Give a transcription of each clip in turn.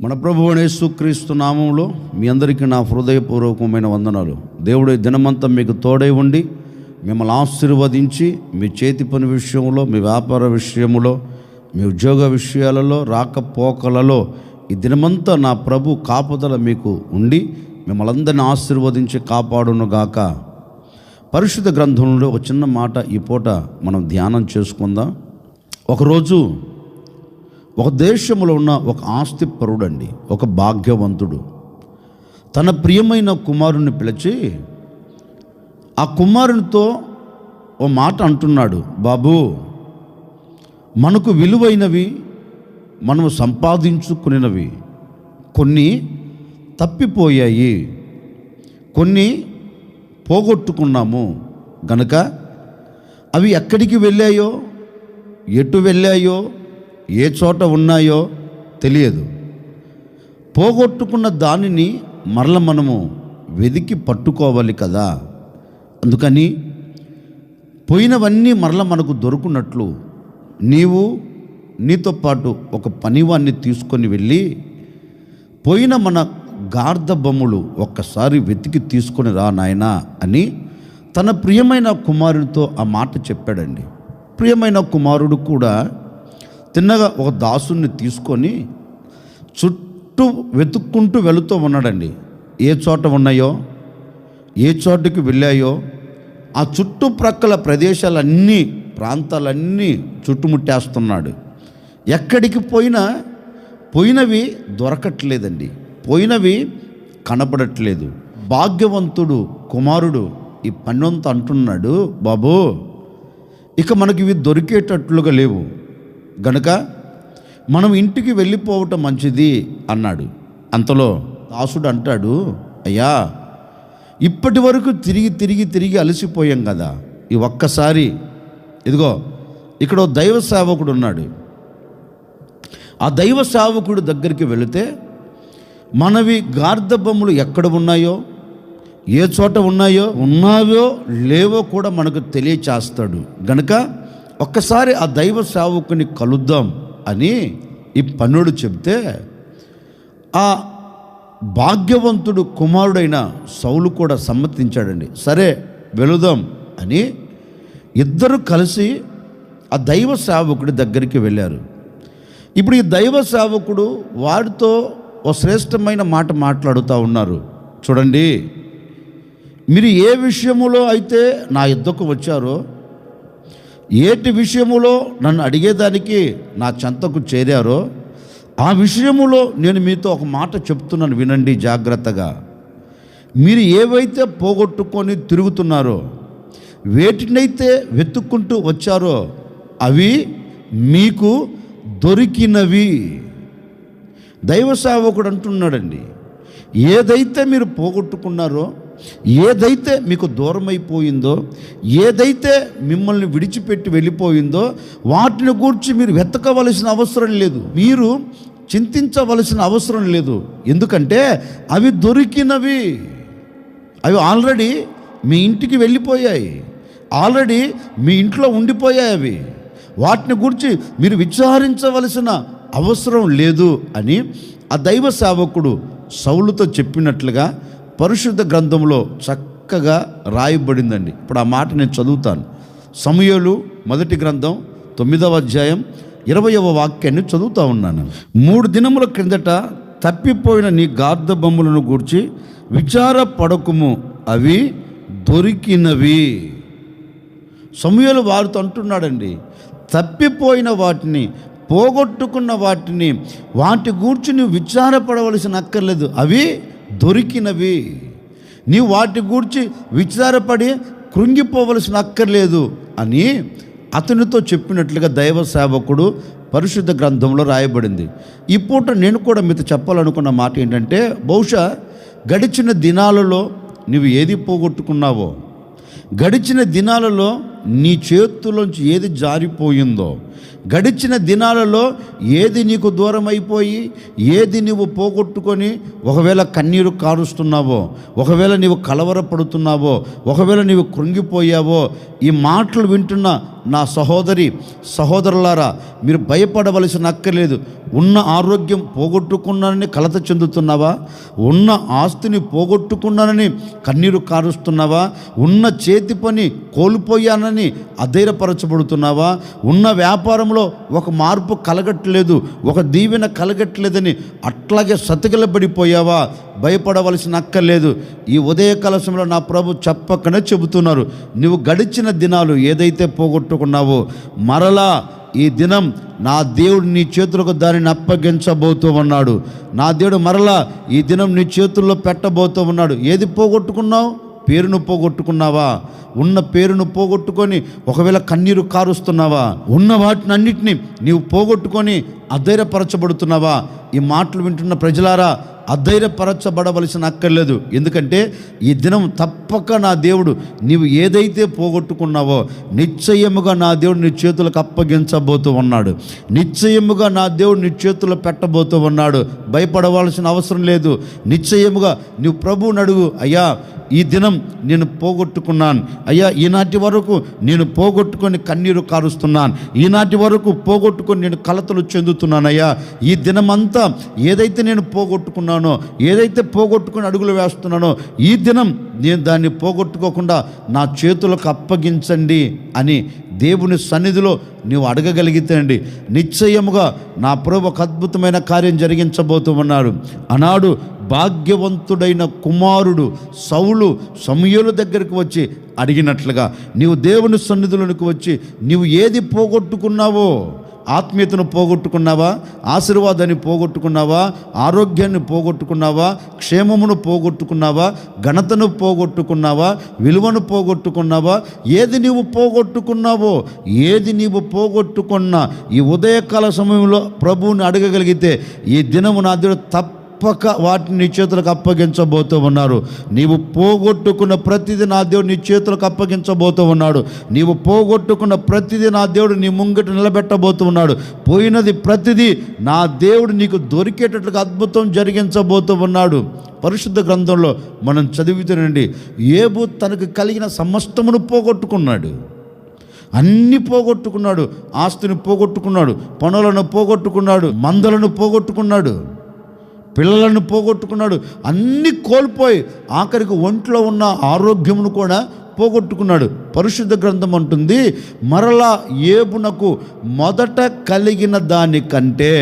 మన ప్రభు యేసుక్రీస్తు నామంలో మీ అందరికీ నా హృదయపూర్వకమైన వందనాలు. దేవుడు దినమంతా మీకు తోడై ఉండి మిమ్మల్ని ఆశీర్వదించి మీ చేతి పని విషయంలో మీ వ్యాపార విషయంలో మీ ఉద్యోగ విషయాలలో రాకపోకలలో ఈ దినమంతా నా ప్రభు కాపుదల మీకు ఉండి మిమ్మల్ని అందరిని ఆశీర్వదించి కాపాడునుగాక. పరిశుద్ధ గ్రంథంలో ఒక చిన్న మాట ఈ పూట మనం ధ్యానం చేసుకుందాం. ఒకరోజు ఒక దేశంలో ఉన్న ఒక ఆస్తిపరుడండి ఒక భాగ్యవంతుడు. తన ప్రియమైన కుమారుని పిలిచి ఆ కుమారునితో ఓ మాట అంటున్నాడు బాబు మనకు విలువైనవి మనము సంపాదించుకునేవి కొన్ని తప్పిపోయాయి కొన్ని పోగొట్టుకున్నాము. గనుక అవి ఎక్కడికి వెళ్ళాయో ఎటు వెళ్ళాయో ఏ చోట ఉన్నాయో తెలియదు. పోగొట్టుకున్న దానిని మరల మనము వెదికి పట్టుకోవాలి కదా. అందుకని పోయినవన్నీ మరల మనకు దొరుకున్నట్లు నీవు నీతో పాటు ఒక పనివాన్ని తీసుకొని వెళ్ళి పోయిన మన గార్ధ బొమ్మలు ఒక్కసారి వెతికి తీసుకొని రా నాయనా అని తన ప్రియమైన కుమారుడితో ఆ మాట చెప్పాడండి. ప్రియమైన కుమారుడు కూడా తిన్నగా ఒక దాసుని తీసుకొని చుట్టూ వెతుక్కుంటూ వెళుతూ ఉన్నాడండి. ఏ చోట ఉన్నాయో ఏ చోటుకి వెళ్ళాయో ఆ చుట్టుప్రక్కల ప్రదేశాలన్నీ ప్రాంతాలన్నీ చుట్టుముట్టేస్తున్నాడు. ఎక్కడికి పోయినా పోయినవి దొరకట్లేదండి. పోయినవి కనపడట్లేదు. భాగ్యవంతుడు కుమారుడు ఈ పన్నొంత అంటున్నాడు బాబు ఇక మనకి ఇవి దొరికేటట్లుగా లేవు. గనుక మనం ఇంటికి వెళ్ళిపోవటం మంచిది అన్నాడు. అంతలో దాసుడు అంటాడు అయ్యా ఇప్పటి వరకు తిరిగి తిరిగి తిరిగి అలసిపోయాం కదా ఈ ఒక్కసారి ఇదిగో ఇక్కడ దైవ సేవకుడు ఉన్నాడు. ఆ దైవ సేవకుడు దగ్గరికి వెళితే మనవి గార్ధబొమ్మలు ఎక్కడ ఉన్నాయో ఏ చోట ఉన్నాయో ఉన్నాయో లేవో కూడా మనకు తెలియచేస్తాడు. గనుక ఒక్కసారి ఆ దైవ సేవకుని కలుద్దాం అని ఈ పన్నుడు చెప్తే ఆ భాగ్యవంతుడు కుమారుడైన సౌలు కూడా సమ్మతించాడండి. సరే వెళుదాం అని ఇద్దరు కలిసి ఆ దైవ సేవకుడి దగ్గరికి వెళ్ళారు. ఇప్పుడు ఈ దైవ సేవకుడు వారితో ఓ శ్రేష్టమైన మాట మాట్లాడుతూ ఉన్నారు. చూడండి మీరు ఏ విషయములో అయితే నా యుద్ధకు వచ్చారో ఏటి విషయములో నన్ను అడిగేదానికి నా చెంతకు చేరారో ఆ విషయములో నేను మీతో ఒక మాట చెప్తున్నాను వినండి జాగ్రత్తగా. మీరు ఏవైతే పోగొట్టుకొని తిరుగుతున్నారో వేటినైతే వెతుక్కుంటూ వచ్చారో అవి మీకు దొరికినవి. దైవ సేవకుడు అంటున్నాడండి ఏదైతే మీరు పోగొట్టుకున్నారో ఏదైతే మీకు దూరమైపోయిందో ఏదైతే మిమ్మల్ని విడిచిపెట్టి వెళ్ళిపోయిందో వాటిని గూర్చి మీరు వెతకవలసిన అవసరం లేదు. మీరు చింతించవలసిన అవసరం లేదు. ఎందుకంటే అవి దొరికినవి. అవి ఆల్రెడీ మీ ఇంటికి వెళ్ళిపోయాయి. ఆల్రెడీ మీ ఇంట్లో ఉండిపోయాయి అవి. వాటిని గురించి మీరు విచారించవలసిన అవసరం లేదు అని ఆ దైవ సేవకుడు సౌలుతో చెప్పినట్లుగా పరిశుద్ధ గ్రంథంలో చక్కగా రాయబడిందండి. ఇప్పుడు ఆ మాట నేను చదువుతాను. సమయలు మొదటి గ్రంథం తొమ్మిదవ అధ్యాయం ఇరవయవ వాక్యాన్ని చదువుతా ఉన్నాను. మూడు దినముల క్రిందట తప్పిపోయిన నీ గార్ధ బొమ్మలను గూర్చి విచారపడకుము అవి దొరికినవి. సమయాలు వారితో అంటున్నాడండి తప్పిపోయిన వాటిని పోగొట్టుకున్న వాటిని వాటి గూర్చి నువ్వు విచారపడవలసిన అక్కర్లేదు. అవి దొరికినవి. నీవు వాటి గూర్చి విచారపడి కృంగిపోవలసిన అక్కర్లేదు అని అతనితో చెప్పినట్లుగా దైవ సేవకుడు పరిశుద్ధ గ్రంథంలో రాయబడింది. ఈ పూట నేను కూడా మీతో చెప్పాలనుకున్న మాట ఏంటంటే బహుశా గడిచిన దినాలలో నువ్వు ఏది పోగొట్టుకున్నావో గడిచిన దినాలలో నీ చేతుల్లోంచి ఏది జారిపోయిందో గడిచిన దినాలలో ఏది నీకు దూరం అయిపోయి ఏది నువ్వు పోగొట్టుకొని ఒకవేళ కన్నీరు కారుస్తున్నావో ఒకవేళ నీవు కలవరపడుతున్నావో ఒకవేళ నీవు కృంగిపోయావో ఈ మాటలు వింటున్న నా సహోదరి సహోదరులారా మీరు భయపడవలసిన అక్కర్లేదు. ఉన్న ఆరోగ్యం పోగొట్టుకున్నానని కలత చెందుతున్నావా? ఉన్న ఆస్తిని పోగొట్టుకున్నానని కన్నీరు కారుస్తున్నావా? ఉన్న చేతి పని కోల్పోయానని అధైర్యపరచబడుతున్నావా? ఉన్న వ్యాపారంలో ఒక మార్పు కలగట్లేదు ఒక దీవెన కలగట్లేదని అట్లాగే సతికిలబడిపోయావా? భయపడవలసిన అక్కర్లేదు. ఈ ఉదయ కలశంలో నా ప్రభు చెప్పకనే చెబుతున్నారు. నువ్వు గడిచిన దినాలు ఏదైతే పోగొట్టుకున్నావో మరలా ఈ దినం నా దేవుడు నీ చేతులకు దానిని అప్పగించబోతూ ఉన్నాడు. నా దేవుడు మరలా ఈ దినం నీ చేతుల్లో పెట్టబోతూ ఉన్నాడు. ఏది పోగొట్టుకున్నావు? పేరును పోగొట్టుకున్నావా? ఉన్న పేరును పోగొట్టుకొని ఒకవేళ కన్నీరు కారుస్తున్నావా? ఉన్న వాటిని అన్నిటినీ నీవు పోగొట్టుకొని అధైర్యపరచబడుతున్నావా? ఈ మాటలు వింటున్న ప్రజలారా అధైర్యపరచబడవలసిన అక్కర్లేదు. ఎందుకంటే ఈ దినం తప్పక నా దేవుడు నీవు ఏదైతే పోగొట్టుకున్నావో నిశ్చయముగా నా దేవుడు నీ చేతులకు అప్పగించబోతూ ఉన్నాడు. నిశ్చయముగా నా దేవుడు నీ చేతుల్లో పెట్టబోతూ ఉన్నాడు. భయపడవలసిన అవసరం లేదు. నిశ్చయముగా నీవు ప్రభువుని అడుగు. అయ్యా ఈ దినం నేను పోగొట్టుకున్నాను. అయ్యా ఈనాటి వరకు నేను పోగొట్టుకొని కన్నీరు కారుస్తున్నాను. ఈనాటి వరకు పోగొట్టుకొని నేను కలతలు చెందుతున్నాను అయ్యా. ఈ దినమంతా ఏదైతే నేను పోగొట్టుకున్నానో ఏదైతే పోగొట్టుకుని అడుగులు వేస్తున్నానో ఈ దినం నేను దాన్ని పోగొట్టుకోకుండా నా చేతులకు అప్పగించండి అని దేవుని సన్నిధిలో నీవు అడగగలిగితే అండి నిశ్చయముగా నా ప్రభు ఒక అద్భుతమైన కార్యం జరిగించబోతూ ఉన్నాడు. ఆనాడు భాగ్యవంతుడైన కుమారుడు సౌలు సమయల దగ్గరికి వచ్చి అడిగినట్లుగా నీవు దేవుని సన్నిధిలోనికి వచ్చి నీవు ఏది పోగొట్టుకున్నావో ఆత్మీయతను పోగొట్టుకున్నావా? ఆశీర్వాదాన్ని పోగొట్టుకున్నావా? ఆరోగ్యాన్ని పోగొట్టుకున్నావా? క్షేమమును పోగొట్టుకున్నావా? ఘనతను పోగొట్టుకున్నావా? విలువను పోగొట్టుకున్నావా? ఏది నీవు పోగొట్టుకున్నావో ఏది నీవు పోగొట్టుకున్నా ఈ ఉదయకాల సమయంలో ప్రభువుని అడగగలిగితే ఈ దినము నా దేవుడు తప్ప తప్పక వాటిని నీ చేతులకు అప్పగించబోతూ ఉన్నారు. నీవు పోగొట్టుకున్న ప్రతిదీ నా దేవుడు నీ చేతులకు అప్పగించబోతూ ఉన్నాడు. నీవు పోగొట్టుకున్న ప్రతిదీ నా దేవుడు నీ ముంగట నిలబెట్టబోతూ ఉన్నాడు. పోయినది ప్రతిదీ నా దేవుడు నీకు దొరికేటట్లుగా అద్భుతం జరిగించబోతూ ఉన్నాడు. పరిశుద్ధ గ్రంథంలో మనం చదివితేనండి ఏబు తనకు కలిగిన సమస్తమును పోగొట్టుకున్నాడు. అన్ని పోగొట్టుకున్నాడు. ఆస్తిని పోగొట్టుకున్నాడు. పనులను పోగొట్టుకున్నాడు. మందలను పోగొట్టుకున్నాడు. పిల్లలను పోగొట్టుకున్నాడు. అన్నీ కోల్పోయి ఆఖరికి ఒంట్లో ఉన్న ఆరోగ్యమును కూడా పోగొట్టుకున్నాడు. పరిశుద్ధ గ్రంథం అంటుంది మరలా ఏబునకు మొదట కలిగిన దానికంటే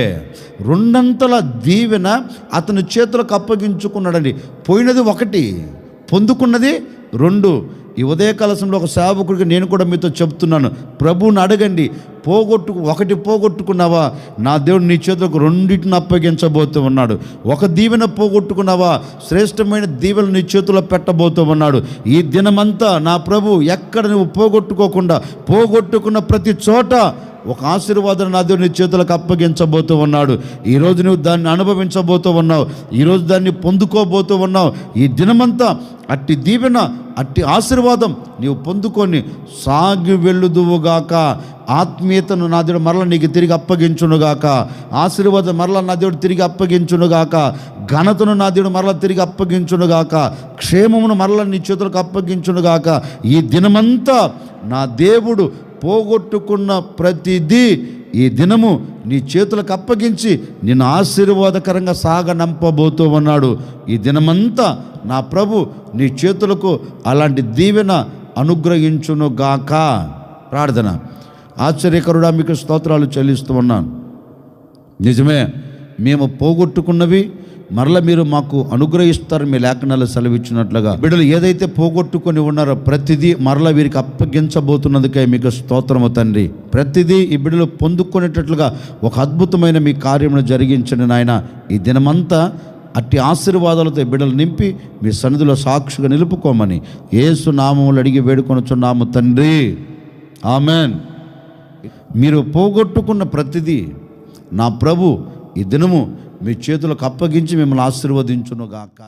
రెండంతల దీవెన అతని చేతులకు అప్పగించుకున్నాడని. పోయినది ఒకటి పొందుకున్నది రెండు. ఈ ఉదయకాలశంలో ఒక సేవకుడికి నేను కూడా మీతో చెప్తున్నాను ప్రభువుని అడగండి పోగొట్టు ఒకటి పోగొట్టుకున్నావా? నా దేవుడు నీ చేతులకు రెండింటిని అప్పగించబోతూ ఉన్నాడు ఒక దీవెన పోగొట్టుకున్నావా? శ్రేష్టమైన దీవెన నీ చేతిలో పెట్టబోతూ ఉన్నాడు ఈ దినమంతా నా ప్రభు ఎక్కడ నువ్వు పోగొట్టుకోకుండా పోగొట్టుకున్న ప్రతి చోట ఒక ఆశీర్వాదం నా దేవుని చేతులకు అప్పగించబోతూ ఉన్నాడు. ఈరోజు నువ్వు దాన్ని అనుభవించబోతూ ఉన్నావు. ఈరోజు దాన్ని పొందుకోబోతూ ఉన్నావు. ఈ దినమంతా అట్టి దీవెన అట్టి ఆశీర్వాదం నీవు పొందుకొని సాగి వెళ్ళుదువుగాక ఆత్మీయతను నా దేవుడు మరల నీకు తిరిగి అప్పగించునుగాక ఆశీర్వాదం మరల నా దేవుడు తిరిగి అప్పగించునుగాక ఘనతను నా దేవుడు మరల తిరిగి అప్పగించునుగాక క్షేమమును మరల నీ చేతులకు అప్పగించునుగాక ఈ దినమంతా నా దేవుడు పోగొట్టుకున్న ప్రతిదీ ఈ దినము నీ చేతులకు అప్పగించి నిన్ను ఆశీర్వాదకరంగా సాగనంపబోతూ ఉన్నాడు ఈ దినమంతా నా ప్రభు నీ చేతులకు అలాంటి దీవెన అనుగ్రహించును గాక. ప్రార్థన. ఆశ్చర్యకరుడా మీకు స్తోత్రాలు చెల్లిస్తూ ఉన్నాను. నిజమే మేము పోగొట్టుకున్నవి మరల మీరు మాకు అనుగ్రహిస్తారు మీ లేఖనాలు సెలవిచ్చినట్లుగా. బిడ్డలు ఏదైతే పోగొట్టుకొని ఉన్నారో ప్రతిదీ మరల వీరికి అప్పగించబోతున్నందుకే మీకు స్తోత్రము తండ్రి. ప్రతిదీ ఈ బిడ్డలు పొందుకునేటట్లుగా ఒక అద్భుతమైన మీ కార్యమును జరిగించండి నాయన. ఈ దినమంతా అట్టి ఆశీర్వాదాలతో బిడ్డలు నింపి మీ సన్నిధిలో సాక్షిగా నిలుపుకోమని ఏసు నామములు అడిగి వేడుకొనుచున్నాము తండ్రి. ఆమెన్. మీరు పోగొట్టుకున్న ప్రతిదీ నా ప్రభు ఈ దినము మీ చేతులకు అప్పగించి మిమ్మల్ని ఆశీర్వదించునుగాక.